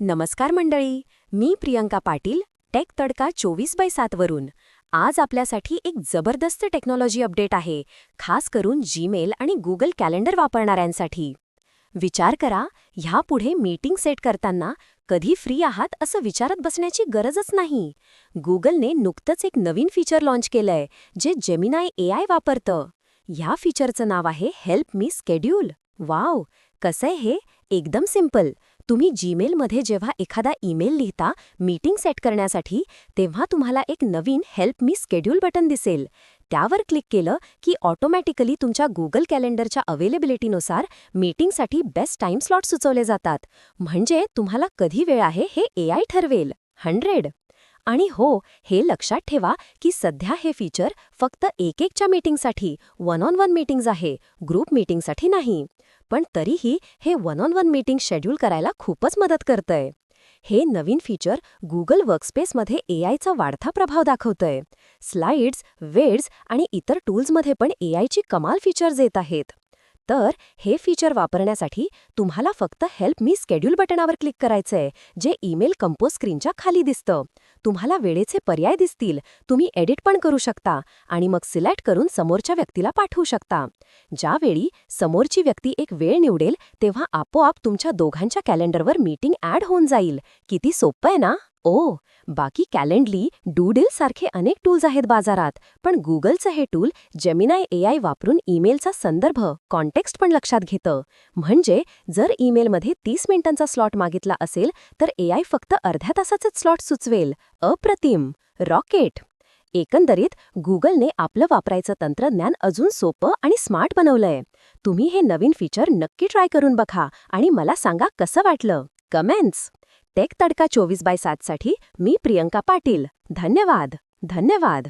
नमस्कार मंडळी मी प्रियंका पाटील टेक तडका चोवीस बाय सातवरून आज आपल्यासाठी एक जबरदस्त टेक्नॉलॉजी अपडेट आहे खास करून जीमेल आणि गुगल कॅलेंडर वापरणाऱ्यांसाठी. विचार करा ह्यापुढे मीटिंग सेट करताना कधी फ्री आहात असं विचारत बसण्याची गरजच नाही. गुगलने नुकतंच एक नवीन फीचर लॉन्च केलंय जे जेमिनाय एआय वापरतं. ह्या फीचरचं नाव आहे हेल्प मी स्केड्यूल वाव कसंय हे? एकदम सिंपल तुम्ही जीमेलमध्ये जेव्हा एखादा ईमेल लिहिता मीटिंग सेट करण्यासाठी तेव्हा तुम्हाला एक नवीन हेल्प मी स्केड्यूल बटन दिसेल. त्यावर क्लिक केलं की ऑटोमॅटिकली तुमच्या गुगल कॅलेंडरच्या अवेलेबिलिटीनुसार मीटिंगसाठी बेस्ट टाइम स्लॉट सुचवले जातात. म्हणजे तुम्हाला कधी वेळ आहे हे एआय ठरवेल. हंड्रेड आणि हो हे लक्षात ठेवा की सध्या हे फीचर फक्त एक एकच्या मीटिंगसाठी वन ऑन वन मीटिंग्ज आहे ग्रुप मीटिंगसाठी नाही. पण तरीही हे one on one meeting schedule करायला खूपच मदत करतंय. हे नवीन फीचर गुगल वर्कस्पेसमध्ये एआयचा वाढता प्रभाव दाखवतंय. स्लाइड्स वेड्स आणि इतर टूल्समध्ये पण ए आयची कमाल फीचर्स येत आहेत. तर हे फीचर वापरण्यासाठी तुम्हाला फक्त हेल्प मी स्केड्यूल बटनावर क्लिक करायचंय जे ईमेल कंपोज स्क्रीनच्या खाली दिसतं. तुम्हाला वेळेचे पर्याय दिसतील तुम्ही एडिट पण करू शकता आणि मग सिलेक्ट करून समोरच्या व्यक्तीला पाठवू शकता. ज्यावेळी समोरची व्यक्ती एक वेळ निवडेल तेव्हा आपोआप तुमच्या दोघांच्या कॅलेंडरवर मीटिंग ॲड होऊन जाईल. किती सोपं आहे ना? ओ बाकी कॅलेंडली डूडल सारखे अनेक टूल्स आहेत बाजारात पण गुगलचं हे टूल जेमिनाय एआय वापरून ईमेलचा संदर्भ कॉन्टेक्स्ट पण लक्षात घेतं. म्हणजे जर ईमेलमध्ये तीस मिनिटांचा स्लॉट मागितला असेल तर एआय फक्त अर्ध्या तासाचेच स्लॉट सुचवेल. अप्रतिम. रॉकेट. एकंदरीत गुगलने आपलं वापरायचं तंत्रज्ञान अजून सोपं आणि स्मार्ट बनवलंय. तुम्ही हे नवीन फीचर नक्की ट्राय करून बघा आणि मला सांगा कसं वाटलं. कमेंट्स. टेक तडका चोवीस बाय सातसाठी मी प्रियंका पाटील. धन्यवाद. धन्यवाद.